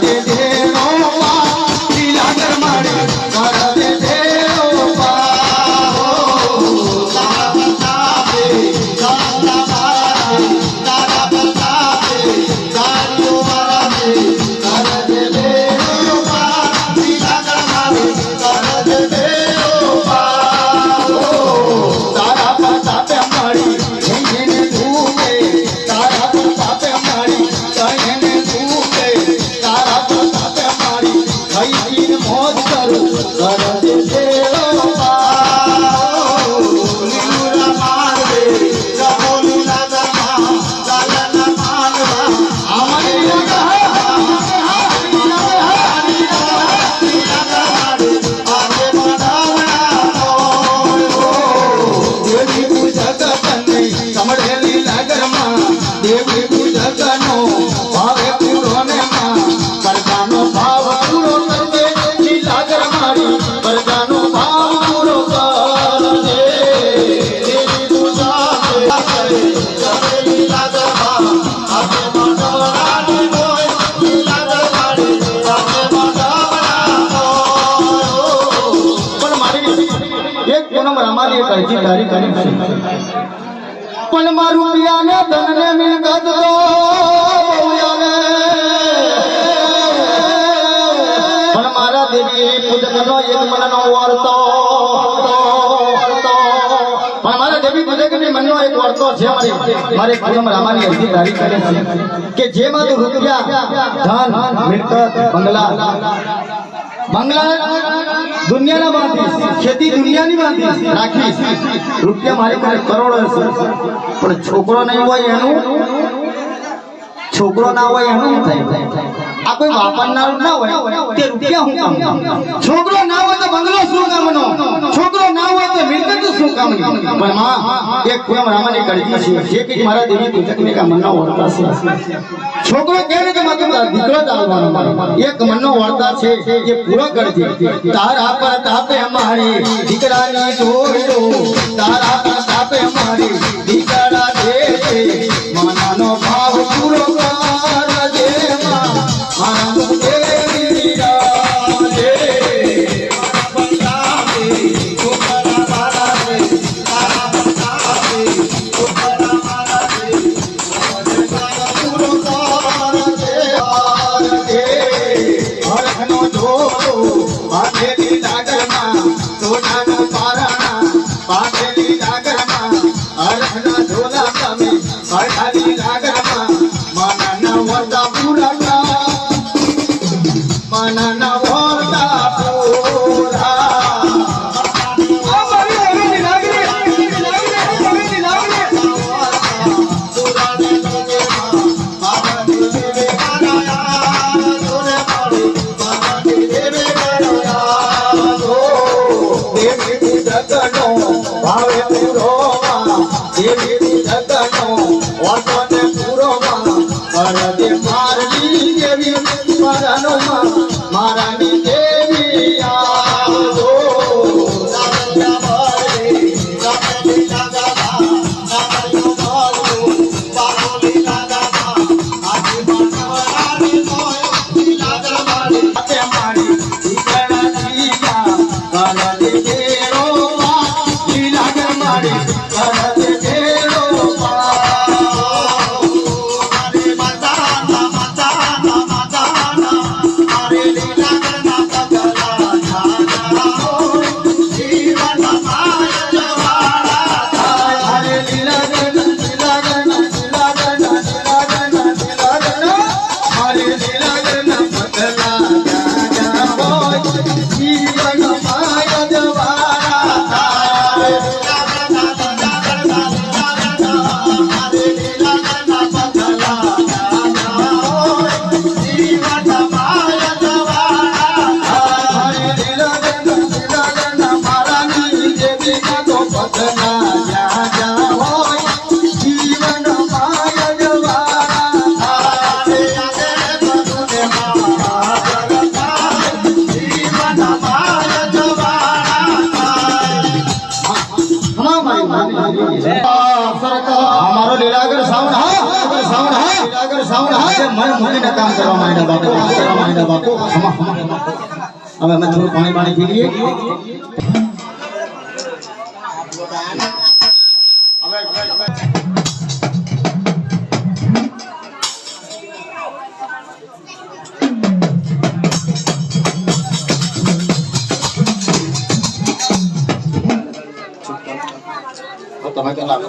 દે એક પૂનમ રામાની એક તારી કરી પણ મારું પિયાને ધનને મિલકત દો. પણ મારા દેવી પૂજકનો એક મનનો વર્તો પણ મારા દેવી પૂજકની મનનો એક વર્તો છે મારી. રામાની અરજી કરે કે જેમાં રૂપિયા ધન, મિલકત, બંગલા બંગલા દુનિયાના બાંધીશ ખેતી દુનિયાની બાંધીશ રાખીશ રૂપિયા મારી પાસે કરોડો હશે પણ છોકરો નહીં હોય એનું, છોકરો ના હોય એનું થાય? આ કોઈ વાપરનાર ના હોય, તે રૂપિયા હું કામ છોકરો ના હોય તો બંગલો શું કામનો? છોકરો ના હોય તો મિલકત શું કામની? પણ માં, એક કોમ રામાની કડકી છે જે કે મારા દેવી પૂજકને કા મનનો વર્તા છે. છોકરો કહે કે મારે દીકરો જ એક મનનો વર્તા છે એ પૂરો કરજે. તારા પર તાપે મારી દીકરાની જોડો, તારા মাঝে Valeu, કરવા માંડ્યા બાપુ કરવા મને બાપુ હવે અમે થોડું પાણી પાણી પી લઈએ તમે તો લાગો